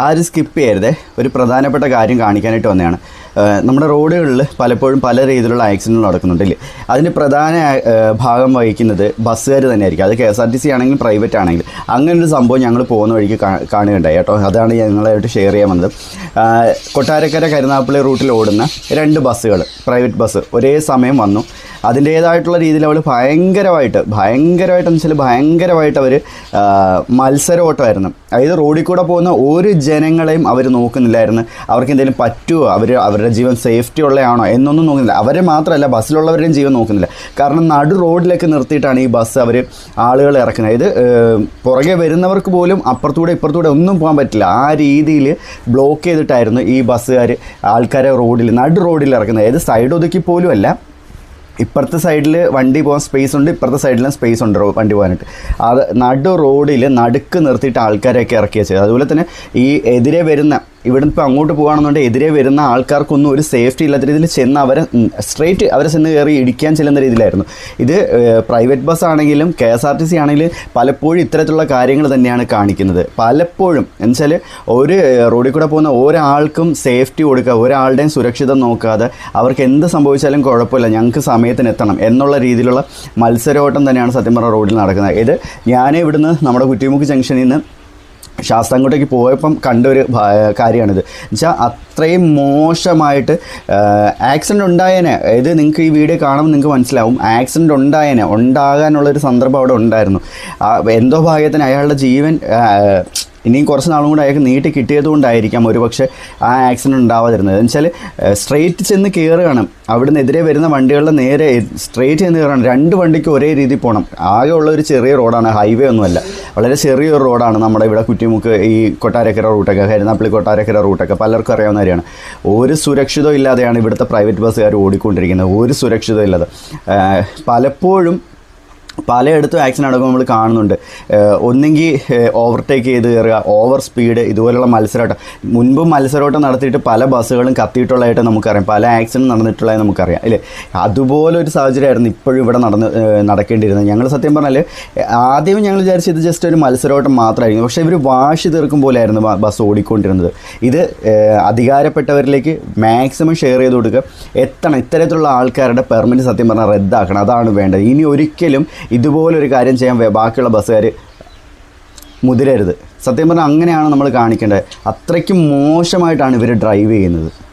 ആരും സ്കിപ്പ് ചെയ്യരുതേ. ഒരു പ്രധാനപ്പെട്ട കാര്യം കാണിക്കാനായിട്ട് വന്നതാണ്. നമ്മുടെ റോഡുകളിൽ പലപ്പോഴും പല രീതിയിലുള്ള ആക്സിഡന്റുകൾ നടക്കുന്നുണ്ടല്ലേ അതിന് പ്രധാന ഭാഗം വഹിക്കുന്നത് ബസ്സുകാർ തന്നെയായിരിക്കും. അത് K S R T C ആണെങ്കിലും പ്രൈവറ്റ് ആണെങ്കിലും. അങ്ങനെ ഒരു സംഭവം ഞങ്ങൾ പോകുന്ന വഴിക്ക് കാണുകയുണ്ടായി കേട്ടോ. അതാണ് ഞങ്ങളായിട്ട് ഷെയർ ചെയ്യാൻ വന്നത്. കൊട്ടാരക്കര കരുനാപ്പള്ളി റൂട്ടിൽ ഓടുന്ന രണ്ട് ബസ്സുകൾ പ്രൈവറ്റ് ബസ് ഒരേ സമയം വന്നു. അതിന്റേതായിട്ടുള്ള രീതിയിൽ അവൾ ഭയങ്കരമായിട്ട് ഭയങ്കരമായിട്ടെന്ന് വെച്ചാൽ ഭയങ്കരമായിട്ട് അവർ മത്സര ഓട്ടമായിരുന്നു അതായത് റോഡിൽ കൂടെ പോകുന്ന ഒരു ജനങ്ങളെയും അവർ നോക്കുന്നില്ലായിരുന്നു. അവർക്ക് എന്തെങ്കിലും പറ്റുമോ അവർ അവരുടെ ജീവൻ സേഫ്റ്റി ഉള്ളതാണോ എന്നൊന്നും നോക്കുന്നില്ല. അവരെ മാത്രമല്ല ബസ്സിലുള്ളവരുടെയും ജീവൻ നോക്കുന്നില്ല. കാരണം നടു റോഡിലേക്ക് നിർത്തിയിട്ടാണ് ഈ ബസ് അവർ ആളുകൾ ഇറക്കുന്നത്. ഇത് പുറകെ വരുന്നവർക്ക് പോലും അപ്പുറത്തൂടെ ഇപ്പുറത്തൂടെ ഒന്നും പോകാൻ പറ്റില്ല. ആ രീതിയിൽ ബ്ലോക്ക് ചെയ്തിട്ടായിരുന്നു ഈ ബസ്സുകാർ ആൾക്കാരെ റോഡിൽ നടു റോഡിൽ ഇറക്കുന്നത്. അതായത് സൈഡ് ഒതുക്കി പോലും അല്ല ഇപ്പുറത്തെ സൈഡിൽ വണ്ടി പോകാൻ സ്പേസ് ഉണ്ട് ഇപ്പുറത്തെ സൈഡിലും സ്പേസ് ഉണ്ട് വണ്ടി പോകാനായിട്ട്. അത് നടു റോഡിൽ നടുക്ക് നിർത്തിയിട്ട് ആൾക്കാരെയൊക്കെ ഇറക്കി വെച്ചത് അതുപോലെ തന്നെ ഈ എതിരെ വരുന്ന ഇവിടെ ഇപ്പോൾ അങ്ങോട്ട് പോകുകയാണെന്നുണ്ടെങ്കിൽ എതിരെ വരുന്ന ആൾക്കാർക്കൊന്നും ഒരു സേഫ്റ്റി ഇല്ലാത്ത രീതിയിൽ ചെന്ന് അവരെ സ്ട്രേറ്റ് അവരെ ചെന്ന് കയറി ഇടിക്കാൻ ചെല്ലുന്ന രീതിയിലായിരുന്നു. ഇത് പ്രൈവറ്റ് ബസ് ആണെങ്കിലും K S R T C ആണെങ്കിലും പലപ്പോഴും ഇത്തരത്തിലുള്ള കാര്യങ്ങൾ തന്നെയാണ് കാണിക്കുന്നത്. പലപ്പോഴും എന്നുവെച്ചാൽ ഒരു റോഡിൽ കൂടെ പോകുന്ന ഒരാൾക്കും സേഫ്റ്റി കൊടുക്കുക ഒരാളുടെയും സുരക്ഷിതം നോക്കാതെ അവർക്ക് എന്ത് സംഭവിച്ചാലും കുഴപ്പമില്ല ഞങ്ങൾക്ക് സമയത്തിന് എത്തണം എന്നുള്ള രീതിയിലുള്ള മത്സരോട്ടം തന്നെയാണ് സത്യം പറഞ്ഞ റോഡിൽ നടക്കുന്നത്. ഇത് ഞാൻ ഇവിടുന്ന് നമ്മുടെ കുറ്റിമുക്ക് ജംഗ്ഷനിൽ നിന്ന് ശാസ്താംകോട്ടേക്ക് പോയപ്പം കണ്ട ഒരു കാര്യമാണിത്. എന്നുവെച്ചാൽ അത്രയും മോശമായിട്ട് ആക്സിഡന്റ് ഉണ്ടായേനെ. ഇത് നിങ്ങൾക്ക് ഈ വീഡിയോ കാണുമ്പോൾ നിങ്ങൾക്ക് മനസ്സിലാവും ആക്സിഡന്റ് ഉണ്ടായേനെ. ഉണ്ടാകാനുള്ളൊരു സന്ദർഭം അവിടെ ഉണ്ടായിരുന്നു. എന്തോ ഭാഗ്യത്തിന് അയാളുടെ ജീവൻ ഇനിയും കുറച്ച് നാളും കൂടെ അയാൾക്ക് നീട്ടി കിട്ടിയത് കൊണ്ടായിരിക്കാം ഒരു പക്ഷേ ആ ആക്സിഡന്റ് ഉണ്ടാവാതിരുന്നത്. എന്ന് വെച്ചാൽ സ്ട്രെയിറ്റ് ചെന്ന് കയറുകയാണ് അവിടുന്ന് എതിരെ വരുന്ന വണ്ടികളുടെ നേരെ സ്ട്രെയിറ്റ് ചെന്ന് കയറുകയാണ് രണ്ട് വണ്ടിക്ക് ഒരേ രീതിയിൽ പോകണം. ആകെ ഉള്ള ഒരു ചെറിയ റോഡാണ്. ഹൈവേ ഒന്നുമല്ല. വളരെ ചെറിയൊരു റോഡാണ് നമ്മുടെ ഇവിടെ കുറ്റിമുക്ക് ഈ കൊട്ടാരക്കര റൂട്ടൊക്കെ കരുനാപ്പള്ളി കൊട്ടാരക്കര റൂട്ടൊക്കെ പലർക്കും അറിയാവുന്ന കാര്യമാണ്. ഒരു സുരക്ഷിതം ഇല്ലാതെയാണ് ഇവിടുത്തെ പ്രൈവറ്റ് ബസ്സുകാർ ഓടിക്കൊണ്ടിരിക്കുന്നത്. ഒരു സുരക്ഷിതം ഇല്ലാതെ. പലപ്പോഴും പലയിടത്തും ആക്സിഡന്റ് അടക്കം നമ്മൾ കാണുന്നുണ്ട്. ഒന്നെങ്കിൽ ഓവർടേക്ക് ചെയ്ത് കയറുക ഓവർ സ്പീഡ് ഇതുപോലെയുള്ള മത്സരോട്ടം. മുൻപും മത്സരോട്ടം നടത്തിയിട്ട് പല ബസ്സുകളും കത്തിയിട്ടുള്ളതായിട്ട് നമുക്കറിയാം. പല ആക്സിഡന്റ് നടന്നിട്ടുള്ളതായി നമുക്കറിയാം അല്ലേ? അതുപോലൊരു സാഹചര്യമായിരുന്നു ഇപ്പോഴും ഇവിടെ നടന്ന് നടക്കേണ്ടിയിരുന്നത്. ഞങ്ങൾ സത്യം പറഞ്ഞാൽ ആദ്യം ഞങ്ങൾ വിചാരിച്ചത് ജസ്റ്റ് ഒരു മത്സരോട്ടം മാത്രമായിരിക്കും. പക്ഷേ ഇവർ വാശി തീർക്കും പോലെയായിരുന്നു ബസ് ഓടിക്കൊണ്ടിരുന്നത്. ഇത് അധികാരപ്പെട്ടവരിലേക്ക് മാക്സിമം ഷെയർ ചെയ്ത് കൊടുക്കുക. എത്തണം. ഇത്തരത്തിലുള്ള ആൾക്കാരുടെ പെർമിറ്റ് സത്യം പറഞ്ഞാൽ റദ്ദാക്കണം. അതാണ് വേണ്ടത്. ഇനി ഒരിക്കലും ഇതുപോലൊരു കാര്യം ചെയ്യാൻ ബാക്കിയുള്ള ബസ്സുകാർ മുതിരരുത്. സത്യം പറഞ്ഞാൽ അങ്ങനെയാണ് നമ്മൾ കാണിക്കേണ്ടത്. അത്രയ്ക്കും മോശമായിട്ടാണ് ഇവർ ഡ്രൈവ് ചെയ്യുന്നത്.